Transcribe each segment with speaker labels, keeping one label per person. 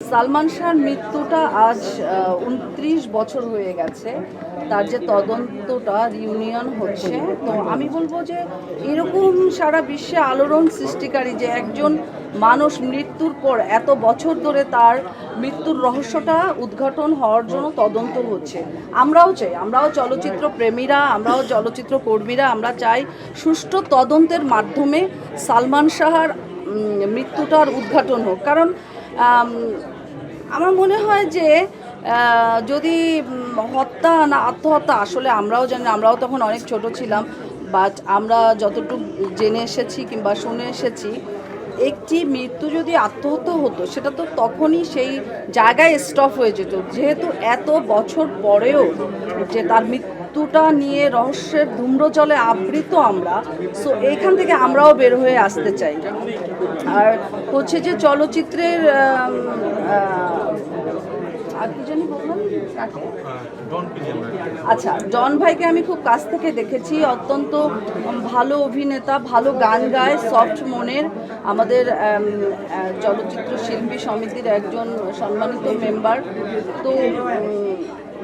Speaker 1: সালমান শাহর মৃত্যুটা আজ উনত্রিশ বছর হয়ে গেছে। তার যে তদন্তটা রিউনিয়ন হচ্ছে। তো আমি বলব যে এরকম সারা বিশ্বে আলোড়ন সৃষ্টিকারী যে একজন মানুষ মৃত্যুর পর এত বছর ধরে তার মৃত্যুর রহস্যটা উদ্ঘাটন হওয়ার জন্য তদন্ত হচ্ছে। আমরাও চাই, আমরাও চলচ্চিত্র প্রেমীরা, আমরাও চলচ্চিত্র কর্মীরা, আমরা চাই সুষ্ঠু তদন্তের মাধ্যমে সালমান শাহর মৃত্যুটার উদ্ঘাটন হোক। কারণ আমার মনে হয় যে যদি হত্যা না, আত্মহত্যা, আসলে আমরাও জানি আমরাও তখন অনেক ছোট ছিলাম বাট আমরা যতটুকু জেনে এসেছি কিংবা শুনে এসেছি, একটি মৃত্যু যদি আত্মহত্যা হতো, সেটা তো তখনই সেই জায়গায় স্টপ হয়ে যেত। যেহেতু এত বছর পরেও যে তার মৃত্যুটা নিয়ে রহস্যের ধূম্রজলে আবৃত আমরা সো এইখান থেকে আমরাও বের হয়ে আসতে চাই। আর হচ্ছে যে চলচ্চিত্রের আচ্ছা জন ভাইকে আমি খুব কাছ থেকে দেখেছি। অত্যন্ত ভালো অভিনেতা, ভালো গান গায়, সফট মনের। আমাদের চলচ্চিত্র শিল্পী সমিতির একজন সম্মানিত মেম্বার তো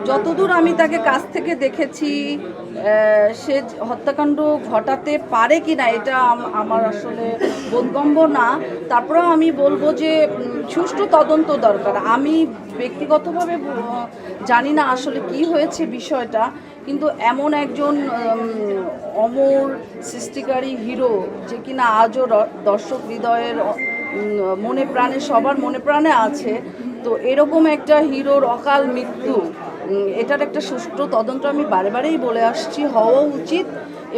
Speaker 1: যতদূর আমি তাকে কাছ থেকে দেখেছি সে হত্যাকাণ্ড ঘটাতে পারে কি না এটা আমার আসলে বোধগম্য না। তারপরেও আমি বলব যে সুষ্ঠু তদন্ত দরকার। আমি ব্যক্তিগতভাবে জানি না আসলে কি হয়েছে বিষয়টা, কিন্তু এমন একজন অমর সৃষ্টিকারী হিরো যে কিনা আজও দর্শক হৃদয়ের মনে প্রাণে, সবার মনে প্রাণে আছে, তো এরকম একটা হিরোর অকাল মৃত্যু এটার একটা সুষ্ঠু তদন্ত আমি বারে বারেই বলে আসছি, হওয়া উচিত।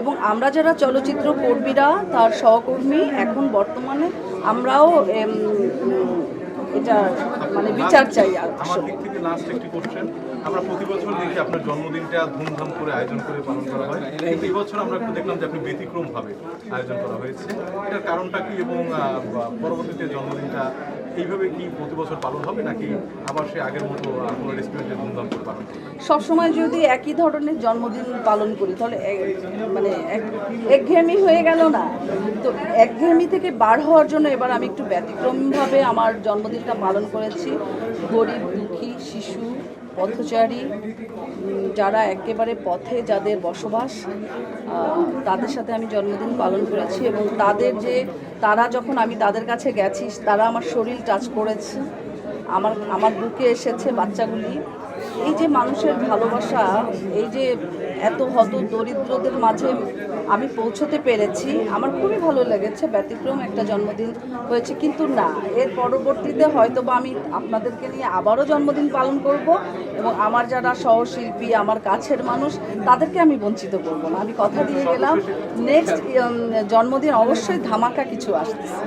Speaker 1: এবং আমরা যারা চলচ্চিত্র কর্মীরা, তার সহকর্মী, এখন বর্তমানে আমরাও এটা মানে বিচার চাই
Speaker 2: আমার দিক থেকে কোশ্চেন আমরা প্রতি বছর দেখি আপনার জন্মদিনটা ধুমধাম করে আয়োজন করে পালন করা হয়। এই বছর আমরা একটু দেখলাম যে আপনি ব্যতিক্রম ভাবে আয়োজন করা হয়েছে। এটার কারণটা কি এবং পরবর্তীতে জন্মদিনটা এইভাবে কি প্রতি বছর পালন হবে নাকি আবার সে আগের মতো কোনো রেস্টুরেন্টে ধুমধাম করে পালন
Speaker 1: সবসময় যদি একই ধরনের জন্মদিন পালন করি, তাহলে মানে এক- একঘেয়েমি হয়ে গেল না? তো একঘেয়েমি থেকে বার হওয়ার জন্য এবার আমি একটু ব্যতিক্রমভাবে আমার জন্মদিনটা পালন করেছি। গরিব, দুঃখী, শিশু পথচারী যারা একেবারে পথে যাদের বসবাস তাদের সাথে আমি জন্মদিন পালন করেছি এবং তাদের যে, তারা যখন আমি তাদের কাছে গেছি, তারা আমার শরীর টাচ করেছে। আমার আমার বুকে এসেছে বাচ্চাগুলি। এই যে মানুষের ভালোবাসা, এই যে এত হত দরিদ্রদের মাঝে আমি পৌঁছতে পেরেছি, আমার খুবই ভালো লেগেছে, ব্যতিক্রম একটা জন্মদিন হয়েছে। কিন্তু না, এর পরবর্তীতে হয়তো বা আমি আপনাদেরকে নিয়ে আবারও জন্মদিন পালন করব এবং আমার যারা সহশিল্পী আমার কাছের মানুষ, তাদেরকে আমি বঞ্চিত করব না। আমি কথা দিয়ে গেলাম নেক্সট জন্মদিন অবশ্যই ধামাকা কিছু আসতেছে।